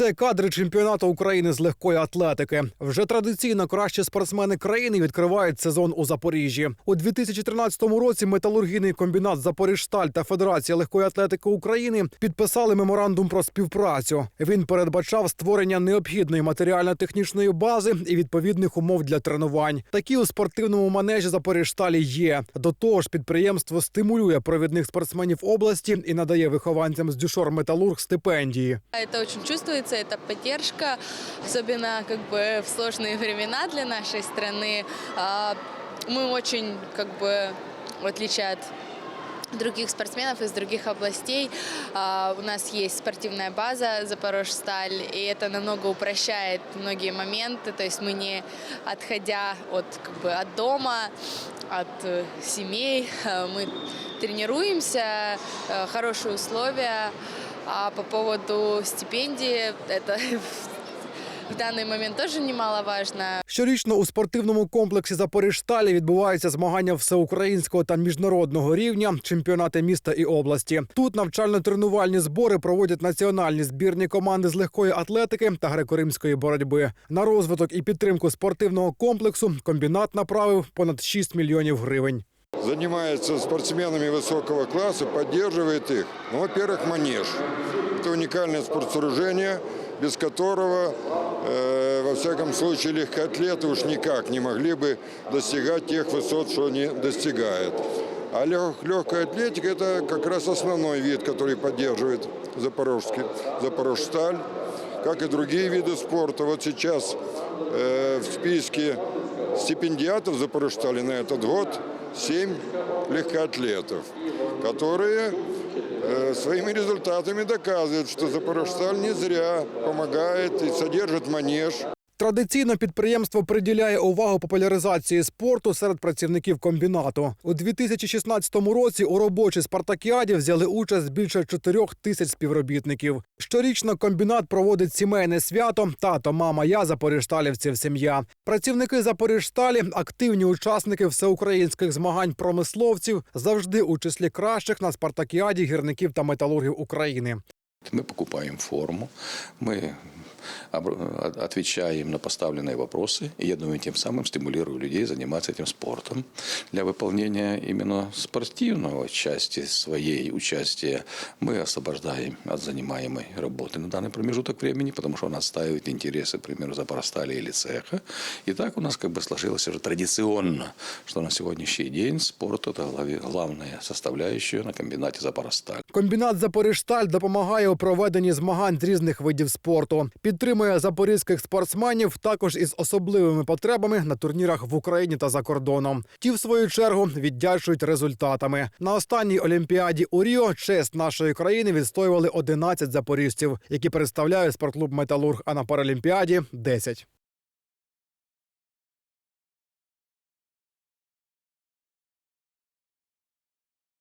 Це кадри чемпіонату України з легкої атлетики. Вже традиційно кращі спортсмени країни відкривають сезон у Запоріжжі. У 2013 році металургійний комбінат Запоріжсталь та Федерація легкої атлетики України підписали меморандум про співпрацю. Він передбачав створення необхідної матеріально-технічної бази і відповідних умов для тренувань. Такі у спортивному манежі Запоріжсталі є. До того ж, підприємство стимулює провідних спортсменів області і надає вихованцям з дюшор Металург стипендії. Это очень чувствуется, это поддержка, особенно как бы в сложные времена для нашей страны. А, Мы очень, как бы, в отличие от других спортсменов из других областей, а, у нас есть спортивная база Запорожсталь, и это намного упрощает многие моменты. То есть мы не отходя от, как бы, от дома, от э, семей, э, мы тренируемся, э, хорошие условия. А по поводу стипендии, это в данный момент тоже немаловажно. Щорічно у спортивному комплексі Запоріжсталі відбуваються змагання всеукраїнського та міжнародного рівня, чемпіонати міста і області. Тут навчально-тренувальні збори проводять національні збірні команди з легкої атлетики та греко-римської боротьби. На розвиток і підтримку спортивного комплексу комбінат направив понад 6 мільйонів гривень. Занимается спортсменами высокого класса, поддерживает их. Ну, во-первых, манеж. Это уникальное спортсооружение, без которого, э, во всяком случае, легкоатлеты уж никак не могли бы достигать тех высот, что они достигают. А легкая атлетика – это как раз основной вид, который поддерживает Запорожский, Запорожсталь, как и другие виды спорта. Вот сейчас э, списке стипендиатов Запорожстали на этот год семь легкоатлетов, которые э, своими результатами доказывают, что Запорожсталь не зря помогает и содержит манеж. Традиційно підприємство приділяє увагу популяризації спорту серед працівників комбінату. У 2016 році у робочій спартакіаді взяли участь більше 4 тисяч співробітників. Щорічно комбінат проводить сімейне свято Тато, мама, я запоріжталівців сім'я. Працівники Запоріжсталі активні учасники всеукраїнських змагань промисловців завжди у числі кращих на спартакіаді гірників та металургів України. Мы покупаем форму, мы обр- от- отвечаем на поставленные вопросы, и я думаю, тем самым стимулирую людей заниматься этим спортом. Для выполнения именно спортивного части своей участия мы освобождаем от занимаемой работы на данный промежуток времени, потому что он отстаивает интересы, к примеру, Запоростали или цеха. И так у нас как бы сложилось уже традиционно, что на сегодняшний день спорт – это главе- главная составляющая на комбинате Запоросталь. Комбінат Запоріжсталь допомагає у проведенні змагань з різних видів спорту. Підтримує запорізьких спортсменів також із особливими потребами на турнірах в Україні та за кордоном. Ті, в свою чергу, віддячують результатами. На останній олімпіаді у Ріо честь нашої країни відстоювали 11 запоріжців, які представляють спортклуб Металург. А на паралімпіаді 10.